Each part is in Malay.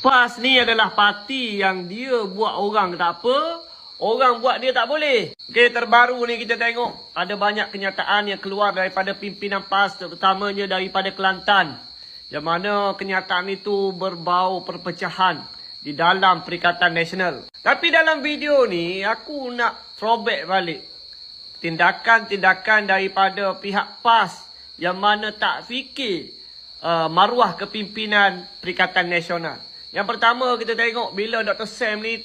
PAS ni adalah parti yang dia buat orang tak apa, orang buat dia tak boleh. Okey, terbaru ni kita tengok ada banyak kenyataan yang keluar daripada pimpinan PAS terutamanya daripada Kelantan. Yang mana kenyataan itu berbau perpecahan di dalam Perikatan Nasional. Tapi dalam video ni aku nak throwback balik tindakan-tindakan daripada pihak PAS yang mana tak fikir uh, maruah kepimpinan Perikatan Nasional. Yang pertama kita tengok bila Dr. Sam ni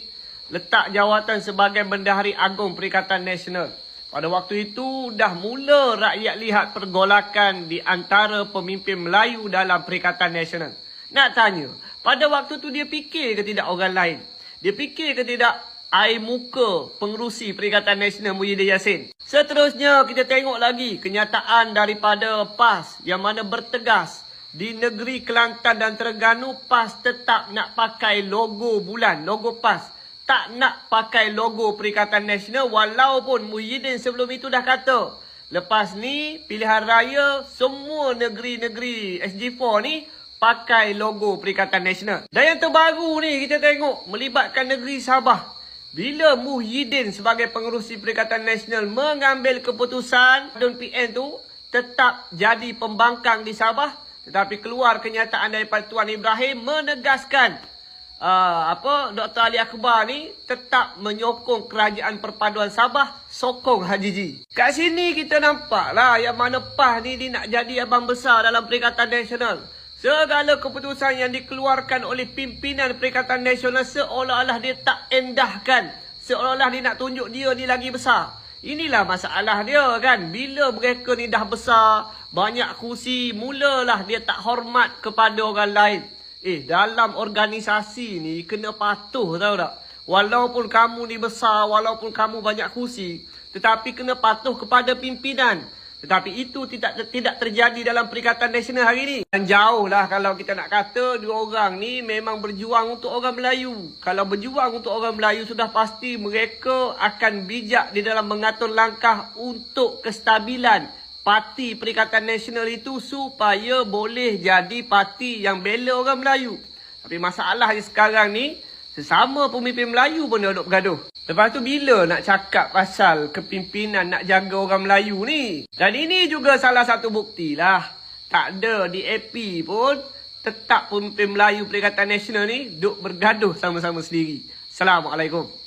letak jawatan sebagai Bendahari Agung Perikatan Nasional. Pada waktu itu dah mula rakyat lihat pergolakan di antara pemimpin Melayu dalam Perikatan Nasional. Nak tanya, pada waktu tu dia fikir ke tidak orang lain? Dia fikir ke tidak air muka pengerusi Perikatan Nasional Muhyiddin Yassin? Seterusnya kita tengok lagi kenyataan daripada PAS yang mana bertegas di negeri Kelantan dan Terengganu PAS tetap nak pakai logo bulan, logo PAS. Tak nak pakai logo Perikatan Nasional walaupun Muhyiddin sebelum itu dah kata. Lepas ni pilihan raya semua negeri-negeri SG4 ni pakai logo Perikatan Nasional. Dan yang terbaru ni kita tengok melibatkan negeri Sabah. Bila Muhyiddin sebagai pengerusi Perikatan Nasional mengambil keputusan Dun PN tu tetap jadi pembangkang di Sabah tetapi keluar kenyataan daripada Tuan Ibrahim menegaskan uh, apa Dr. Ali Akbar ni tetap menyokong kerajaan perpaduan Sabah sokong Haji Ji. Kat sini kita nampak lah yang mana PAH ni dia nak jadi abang besar dalam Perikatan Nasional. Segala keputusan yang dikeluarkan oleh pimpinan Perikatan Nasional seolah-olah dia tak endahkan. Seolah-olah dia nak tunjuk dia ni lagi besar. Inilah masalah dia kan. Bila mereka ni dah besar, banyak kursi, mulalah dia tak hormat kepada orang lain. Eh, dalam organisasi ni kena patuh tahu tak? Walaupun kamu ni besar, walaupun kamu banyak kursi, tetapi kena patuh kepada pimpinan. Tetapi itu tidak tidak terjadi dalam Perikatan Nasional hari ini. Dan jauhlah kalau kita nak kata dua orang ni memang berjuang untuk orang Melayu. Kalau berjuang untuk orang Melayu sudah pasti mereka akan bijak di dalam mengatur langkah untuk kestabilan parti Perikatan Nasional itu supaya boleh jadi parti yang bela orang Melayu. Tapi masalahnya sekarang ni sesama pemimpin Melayu pun duduk bergaduh. Lepas tu bila nak cakap pasal kepimpinan nak jaga orang Melayu ni? Dan ini juga salah satu bukti lah. Tak ada di AP pun tetap pemimpin Melayu Perikatan Nasional ni duduk bergaduh sama-sama sendiri. Assalamualaikum.